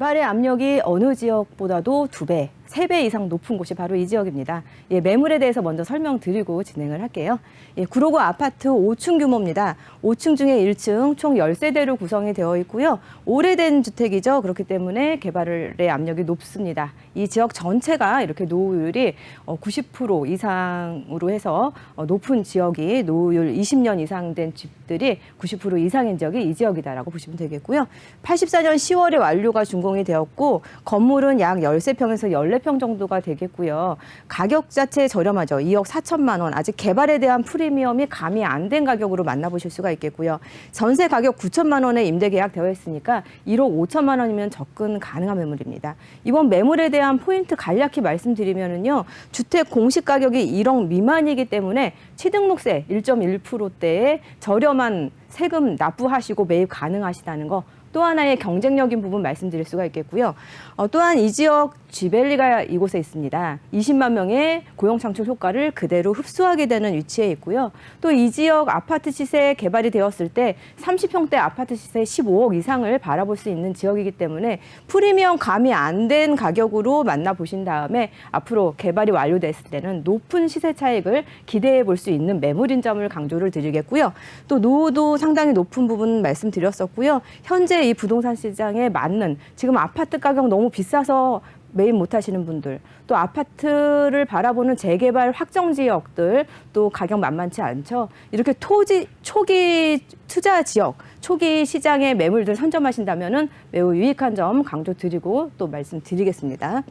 개발의 압력이 어느 지역보다도 두 배, 세 배 이상 높은 곳이 바로 이 지역입니다. 예, 매물에 대해서 먼저 설명드리고 진행을 할게요. 예, 구로구 아파트 5층 규모입니다. 5층 중에 1층 총 10세대로 구성이 되어 있고요. 오래된 주택이죠. 그렇기 때문에 개발의 압력이 높습니다. 이 지역 전체가 이렇게 노후율이 어, 90% 이상으로 해서 어, 높은 지역이 노후율 20년 이상 된 집들이 90% 이상인 지역이 이 지역이다라고 보시면 되겠고요. 84년 10월에 완료가 준공이 되었고 건물은 약 13평에서 14평 정도가 되겠고요. 가격 자체 저렴하죠. 2억 4천만 원. 아직 개발에 대한 프리미엄이 가미 안된 가격으로 만나보실 수가 있겠고요. 전세 가격 9천만 원에 임대 계약 되어 있으니까 1억 5천만 원이면 접근 가능한 매물입니다. 이번 매물에 대한 포인트 간략히 말씀드리면은요. 주택 공시 가격이 1억 미만이기 때문에 취등록세 1.1%대에 저렴한 세금 납부하시고 매입 가능하시다는 거 또 하나의 경쟁력인 부분 말씀드릴 수가 있겠고요. 어, 또한 이 지역 쥐벨리가 이곳에 있습니다. 20만 명의 고용 창출 효과를 그대로 흡수하게 되는 위치에 있고요. 또 이 지역 아파트 시세 개발이 되었을 때 30평대 아파트 시세 15억 이상을 바라볼 수 있는 지역이기 때문에 프리미엄 감이 안 된 가격으로 만나보신 다음에 앞으로 개발이 완료됐을 때는 높은 시세 차익을 기대해 볼 수 있는 매물인 점을 강조를 드리겠고요. 또 노후도 상당히 높은 부분 말씀드렸었고요. 현재 이 부동산 시장에 맞는 지금 아파트 가격 너무 비싸서 매입 못 하시는 분들, 또 아파트를 바라보는 재개발 확정 지역들 또 가격 만만치 않죠. 이렇게 토지 초기 투자 지역, 초기 시장의 매물들 선점하신다면은 매우 유익한 점 강조드리고 또 말씀드리겠습니다.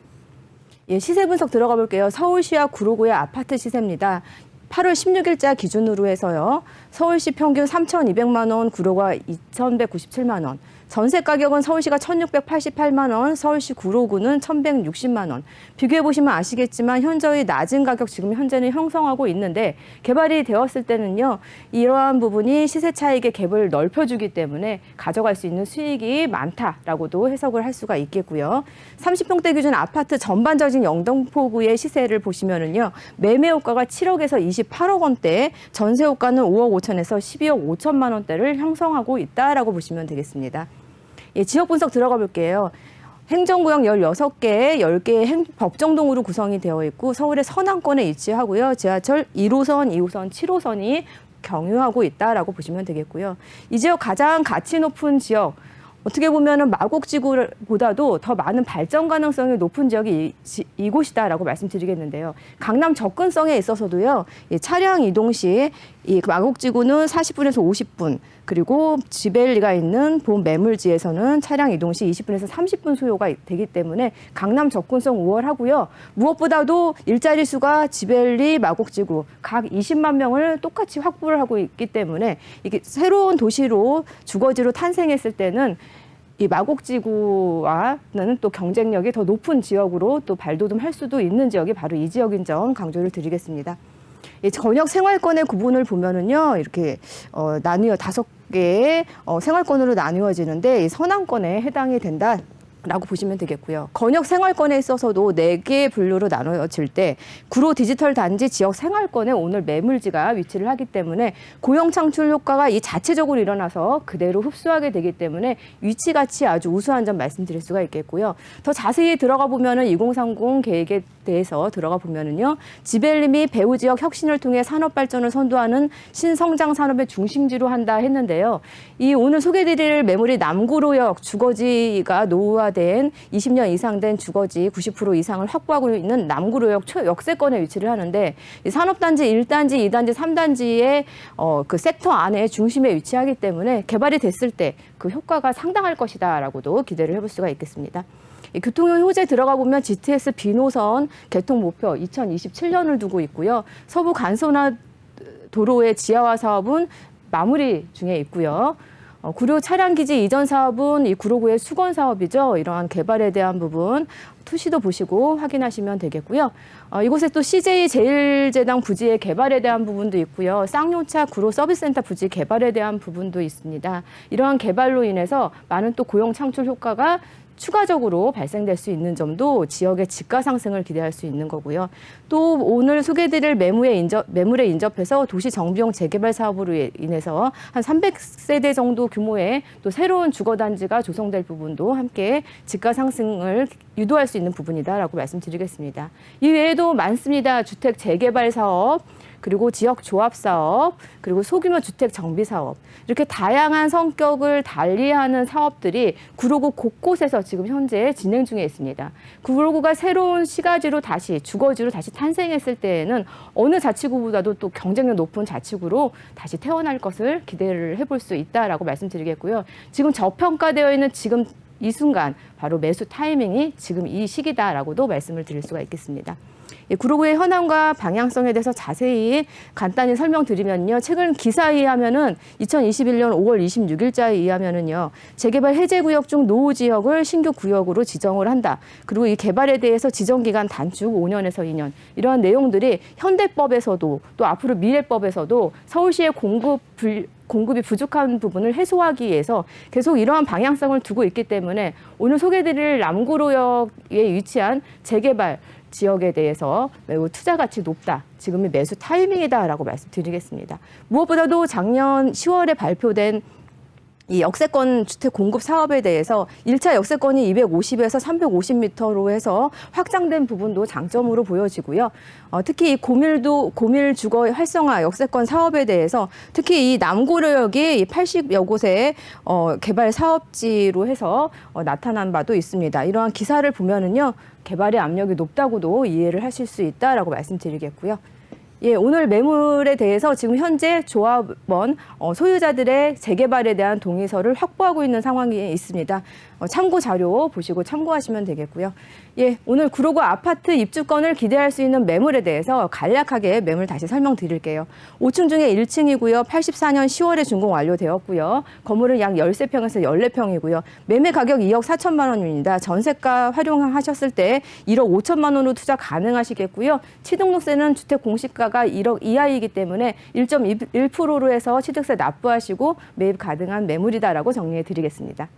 예, 시세 분석 들어가 볼게요. 서울시와 구로구의 아파트 시세입니다. 8월 16일자 기준으로 해서요. 서울시 평균 3,200만 원, 구로가 2,197만 원. 전세 가격은 서울시가 1,688만 원, 서울시 구로구는 1,160만 원. 비교해 보시면 아시겠지만 현저히 낮은 가격 지금 현재는 형성하고 있는데 개발이 되었을 때는요. 이러한 부분이 시세 차익의 갭을 넓혀주기 때문에 가져갈 수 있는 수익이 많다라고도 해석을 할 수가 있겠고요. 30평대 기준 아파트 전반적인 영등포구의 시세를 보시면은요. 매매 호가가 7억에서 28억 원대, 전세 호가는 5억 5천에서 12억 5천만 원대를 형성하고 있다라고 보시면 되겠습니다. 예, 지역 분석 들어가 볼게요. 행정구역 16개, 10개의 행, 법정동으로 구성이 되어 있고 서울의 서남권에 위치하고요. 지하철 1호선, 2호선, 7호선이 경유하고 있다라고 보시면 되겠고요. 이 지역 가장 가치 높은 지역 어떻게 보면은 마곡지구보다도 더 많은 발전 가능성이 높은 지역이 이, 지- 이곳이다라고 말씀드리겠는데요. 강남 접근성에 있어서도요. 이 차량 이동 시 이 마곡지구는 40분에서 50분 그리고 지벨리가 있는 본 매물지에서는 차량 이동 시 20분에서 30분 소요가 되기 때문에 강남 접근성 우월하고요. 무엇보다도 일자리 수가 지벨리 마곡지구 각 20만 명을 똑같이 확보를 하고 있기 때문에 이게 새로운 도시로 주거지로 탄생했을 때는 이 마곡지구와는 또 경쟁력이 더 높은 지역으로 또 발돋움할 수도 있는 지역이 바로 이 지역인 점 강조를 드리겠습니다. 이 전역 생활권의 구분을 보면은요 이렇게 어, 나뉘어 다섯 개의 어, 생활권으로 나뉘어지는데 이 서남권에 해당이 된다. 라고 보시면 되겠고요. 건역 생활권에 있어서도 네 개의 분류로 나눠질 때 구로 디지털 단지 지역 생활권에 오늘 매물지가 위치를 하기 때문에 고용 창출 효과가 이 자체적으로 일어나서 그대로 흡수하게 되기 때문에 위치 가치 아주 우수한 점 말씀드릴 수가 있겠고요. 더 자세히 들어가 보면은 2030 계획에 대해서 들어가 보면은요. 지벨림이 배후 지역 혁신을 통해 산업 발전을 선도하는 신성장 산업의 중심지로 한다 했는데요. 이 오늘 소개드릴 매물이 남구로역 주거지가 노후화 된 20년 이상 된 주거지 90% 이상을 확보하고 있는 남구로역 초역세권에 위치를 하는데 이 산업단지 1단지, 2단지, 3단지의 어, 그 섹터 안에 중심에 위치하기 때문에 개발이 됐을 때 그 효과가 상당할 것이다라고도 기대를 해볼 수가 있겠습니다. 이 교통용 호재 들어가 보면 GTS 비노선 개통 목표 2027년을 두고 있고요. 서부 간선화 도로의 지하화 사업은 마무리 중에 있고요. 어, 구로 차량 기지 이전 사업은 이 구로구의 수건 사업이죠. 이러한 개발에 대한 부분 투시도 보시고 확인하시면 되겠고요. 어, 이곳에 또 CJ 제일제당 부지의 개발에 대한 부분도 있고요. 쌍용차 구로 서비스센터 부지 개발에 대한 부분도 있습니다. 이러한 개발로 인해서 많은 또 고용 창출 효과가 추가적으로 발생될 수 있는 점도 지역의 집가 상승을 기대할 수 있는 거고요. 또 오늘 소개드릴 매물에 인접, 매물에 인접해서 도시 정비용 재개발 사업으로 인해서 한 300세대 정도 규모의 또 새로운 주거 단지가 조성될 부분도 함께 집가 상승을 유도할 수 있는 부분이다라고 말씀드리겠습니다. 이 외에도 많습니다. 주택 재개발 사업, 그리고 지역 조합 사업, 그리고 소규모 주택 정비 사업 이렇게 다양한 성격을 달리하는 사업들이 구로구 곳곳에서 지금 현재 진행 중에 있습니다. 구로구가 새로운 시가지로 다시 주거지로 다시 탄생했을 때에는 어느 자치구보다도 또 경쟁력 높은 자치구로 다시 태어날 것을 기대를 해볼 수 있다라고 말씀드리겠고요. 지금 저평가되어 있는 지금 이 순간 바로 매수 타이밍이 지금 이 시기다라고도 말씀을 드릴 수가 있겠습니다. 예, 구로구의 현황과 방향성에 대해서 자세히 간단히 설명드리면요. 최근 기사에 의하면은 2021년 5월 26일자에 의하면은요. 재개발 해제 구역 중 노후 지역을 신규 구역으로 지정을 한다. 그리고 이 개발에 대해서 지정 기간 단축 5년에서 2년. 이러한 내용들이 현대법에서도 또 앞으로 미래법에서도 서울시의 공급 불 공급이 부족한 부분을 해소하기 위해서 계속 이러한 방향성을 두고 있기 때문에 오늘 소개드릴 남구로역에 위치한 재개발 지역에 대해서 매우 투자 가치 높다. 지금이 매수 타이밍이다라고 말씀드리겠습니다. 무엇보다도 작년 10월에 발표된 이 역세권 주택 공급 사업에 대해서 1차 역세권이 250에서 350m로 해서 확장된 부분도 장점으로 보여지고요. 어, 특히 이 고밀도 고밀 주거 활성화 역세권 사업에 대해서 특히 이 남고려역이 80여 곳의 어, 개발 사업지로 해서 어, 나타난 바도 있습니다. 이러한 기사를 보면은요. 개발의 압력이 높다고도 이해를 하실 수 있다라고 말씀드리겠고요. 예, 오늘 매물에 대해서 지금 현재 조합원 어, 소유자들의 재개발에 대한 동의서를 확보하고 있는 상황이 있습니다. 어, 참고 자료 보시고 참고하시면 되겠고요. 예, 오늘 구로구 아파트 입주권을 기대할 수 있는 매물에 대해서 간략하게 매물 다시 설명드릴게요. 5층 중에 1층이고요. 84년 10월에 준공 완료되었고요. 건물은 약 13평에서 14평이고요. 매매 가격 2억 4천만 원입니다. 전세가 활용하셨을 때 1억 5천만 원으로 투자 가능하시겠고요. 취등록세는 주택 공 시가가 1억 이하이기 때문에 1.1%로 해서 취득세 납부하시고 매입 가능한 매물이다라고 정리해 드리겠습니다.